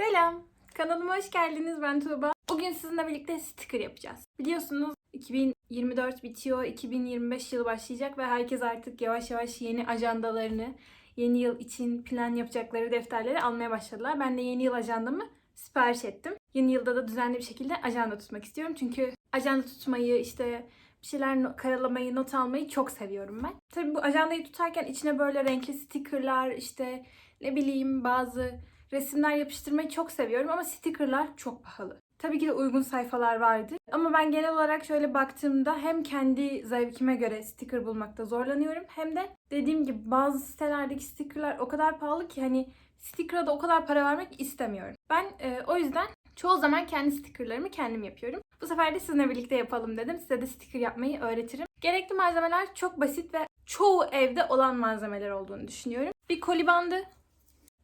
Selam. Kanalıma hoş geldiniz. Ben Tuğba. Bugün sizinle birlikte sticker yapacağız. Biliyorsunuz 2024 bitiyor. 2025 yılı başlayacak ve herkes artık yavaş yavaş yeni ajandalarını, yeni yıl için plan yapacakları defterleri almaya başladılar. Ben de yeni yıl ajandamı sipariş ettim. Yeni yılda da düzenli bir şekilde ajanda tutmak istiyorum. Çünkü ajanda tutmayı işte bir şeyler karalamayı, not almayı çok seviyorum ben. Tabii bu ajandayı tutarken içine böyle renkli stickerlar, işte ne bileyim bazı resimler yapıştırmayı çok seviyorum ama stickerlar çok pahalı. Tabii ki de uygun sayfalar vardı. Ama ben genel olarak şöyle baktığımda hem kendi zevkime göre sticker bulmakta zorlanıyorum hem de dediğim gibi bazı sitelerdeki stickerlar o kadar pahalı ki hani sticker'a da o kadar para vermek istemiyorum. Ben e, o yüzden çoğu zaman kendi stickerlarımı kendim yapıyorum. Bu sefer de sizinle birlikte yapalım dedim. Size de sticker yapmayı öğretirim. Gerekli malzemeler çok basit ve çoğu evde olan malzemeler olduğunu düşünüyorum. Bir koli bandı,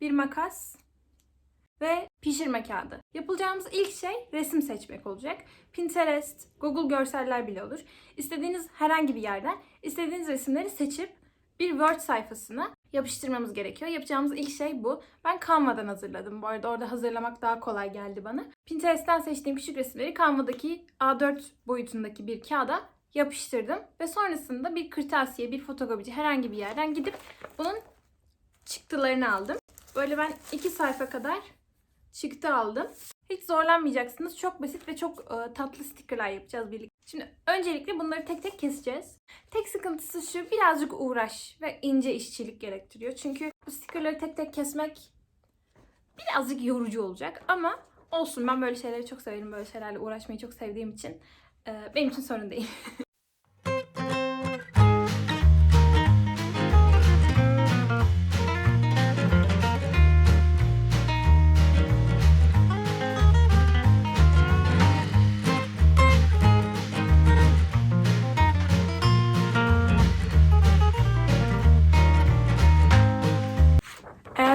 bir makas, ve pişirme kağıdı. Yapılacağımız ilk şey resim seçmek olacak. Pinterest, Google görseller bile olur. İstediğiniz herhangi bir yerden istediğiniz resimleri seçip bir Word sayfasına yapıştırmamız gerekiyor. Yapacağımız ilk şey bu. Ben Canva'dan hazırladım. Bu arada orada hazırlamak daha kolay geldi bana. Pinterest'ten seçtiğim küçük resimleri Canva'daki A4 boyutundaki bir kağıda yapıştırdım. Ve sonrasında bir kırtasiye, bir fotokopici herhangi bir yerden gidip bunun çıktılarını aldım. Böyle ben iki sayfa kadar çıktı aldım. Hiç zorlanmayacaksınız. Çok basit ve çok e, tatlı stickerlar yapacağız birlikte. Şimdi öncelikle bunları tek tek keseceğiz. Tek sıkıntısı şu birazcık uğraş ve ince işçilik gerektiriyor. Çünkü bu stickerları tek tek kesmek birazcık yorucu olacak ama olsun ben böyle şeyleri çok severim. Böyle şeylerle uğraşmayı çok sevdiğim için e, benim için sorun değil.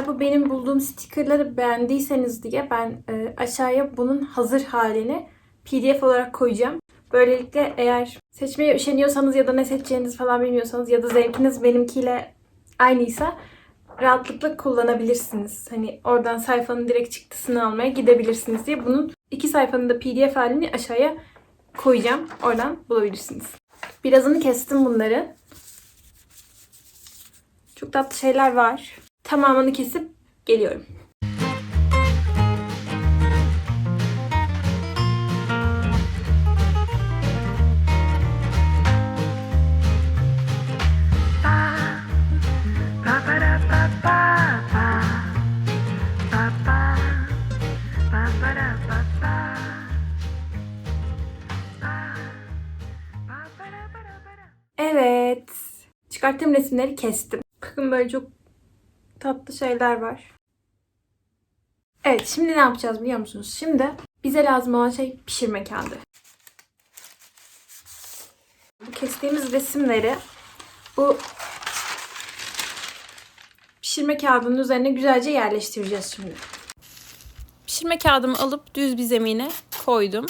Eğer bu benim bulduğum stickerları beğendiyseniz diye ben e, aşağıya bunun hazır halini PDF olarak koyacağım. Böylelikle eğer seçmeye üşeniyorsanız ya da ne seçeceğinizi falan bilmiyorsanız ya da zevkiniz benimkiyle aynıysa rahatlıkla kullanabilirsiniz. Hani oradan sayfanın direkt çıktısını almaya gidebilirsiniz diye bunun iki sayfanın da PDF halini aşağıya koyacağım. Oradan bulabilirsiniz. Birazını kestim bunları. Çok tatlı şeyler var. Tamamını kesip geliyorum. Evet. Çıkarttığım resimleri kestim. Bakın böyle çok tatlı şeyler var. Evet şimdi ne yapacağız biliyor musunuz? Şimdi bize lazım olan şey pişirme kağıdı. Bu kestiğimiz resimleri bu pişirme kağıdının üzerine güzelce yerleştireceğiz şimdi. Pişirme kağıdımı alıp düz bir zemine koydum.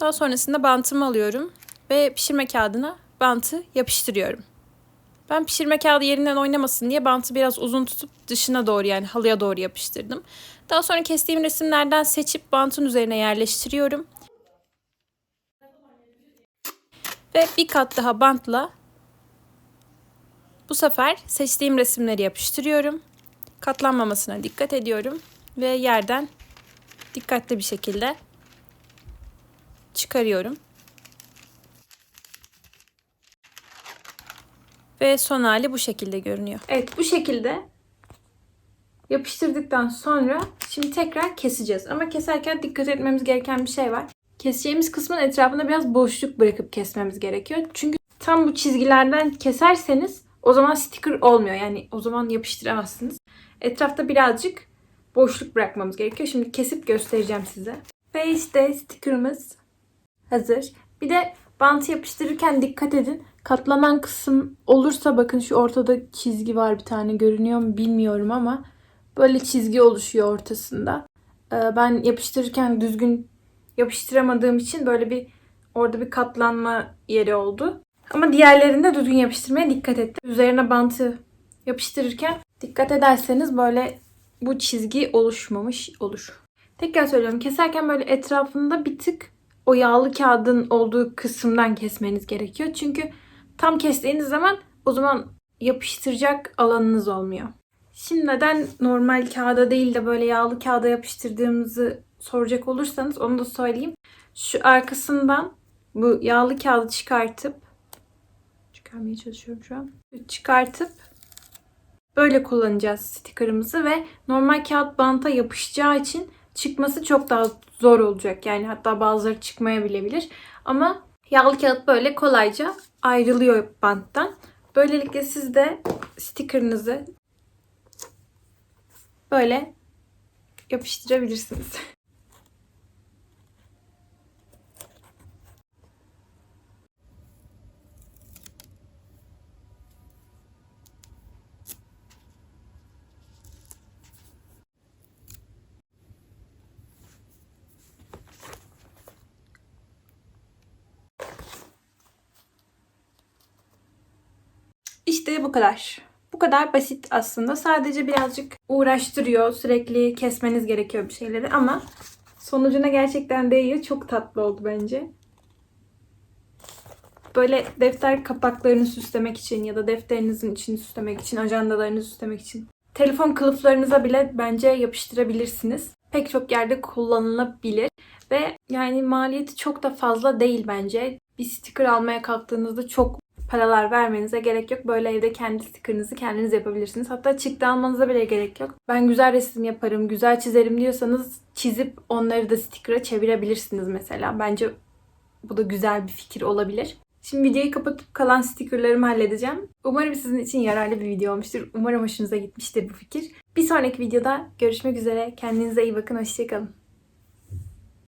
Daha sonrasında bantımı alıyorum ve pişirme kağıdına bantı yapıştırıyorum. Ben pişirme kağıdı yerinden oynamasın diye bantı biraz uzun tutup dışına doğru yani halıya doğru yapıştırdım. Daha sonra kestiğim resimlerden seçip bantın üzerine yerleştiriyorum. Ve bir kat daha bantla bu sefer seçtiğim resimleri yapıştırıyorum. Katlanmamasına dikkat ediyorum ve yerden dikkatli bir şekilde çıkarıyorum. Ve son hali bu şekilde görünüyor. Evet bu şekilde yapıştırdıktan sonra şimdi tekrar keseceğiz. Ama keserken dikkat etmemiz gereken bir şey var. Keseceğimiz kısmın etrafında biraz boşluk bırakıp kesmemiz gerekiyor. Çünkü tam bu çizgilerden keserseniz o zaman sticker olmuyor. Yani o zaman yapıştıramazsınız. Etrafta birazcık boşluk bırakmamız gerekiyor. Şimdi kesip göstereceğim size. Ve işte stickerımız hazır. Bir de bantı yapıştırırken dikkat edin. Katlanan kısım olursa bakın şu ortada çizgi var bir tane görünüyor mu bilmiyorum ama böyle çizgi oluşuyor ortasında. Ee, Ben yapıştırırken düzgün yapıştıramadığım için böyle bir orada bir katlanma yeri oldu. Ama diğerlerinde düzgün yapıştırmaya dikkat ettim. Üzerine bantı yapıştırırken dikkat ederseniz böyle bu çizgi oluşmamış olur. Tekrar söylüyorum. Keserken böyle etrafında bir tık o yağlı kağıdın olduğu kısımdan kesmeniz gerekiyor. Çünkü tam kestiğiniz zaman o zaman yapıştıracak alanınız olmuyor. Şimdi neden normal kağıda değil de böyle yağlı kağıda yapıştırdığımızı soracak olursanız onu da söyleyeyim. Şu arkasından bu yağlı kağıdı çıkartıp çıkarmaya çalışıyorum şu an. Çıkartıp böyle kullanacağız stickerımızı ve normal kağıt banta yapışacağı için çıkması çok daha zor olacak. Yani hatta bazıları çıkmayabilir. Ama yağlı kağıt böyle kolayca ayrılıyor banttan. Böylelikle siz de stickerınızı böyle yapıştırabilirsiniz. İşte bu kadar. Bu kadar basit aslında. Sadece birazcık uğraştırıyor. Sürekli kesmeniz gerekiyor bir şeyleri ama sonucuna gerçekten değiyor. Çok tatlı oldu bence. Böyle defter kapaklarını süslemek için ya da defterinizin içini süslemek için, ajandalarınızı süslemek için. Telefon kılıflarınıza bile bence yapıştırabilirsiniz. Pek çok yerde kullanılabilir. Ve yani maliyeti çok da fazla değil bence. Bir sticker almaya kalktığınızda çok paralar vermenize gerek yok. Böyle evde kendi stickerınızı kendiniz yapabilirsiniz. Hatta çıktı almanıza bile gerek yok. Ben güzel resim yaparım, güzel çizerim diyorsanız çizip onları da sticker'a çevirebilirsiniz mesela. Bence bu da güzel bir fikir olabilir. Şimdi videoyu kapatıp kalan stickerlarımı halledeceğim. Umarım sizin için yararlı bir video olmuştur. Umarım hoşunuza gitmiştir bu fikir. Bir sonraki videoda görüşmek üzere. Kendinize iyi bakın. Hoşçakalın.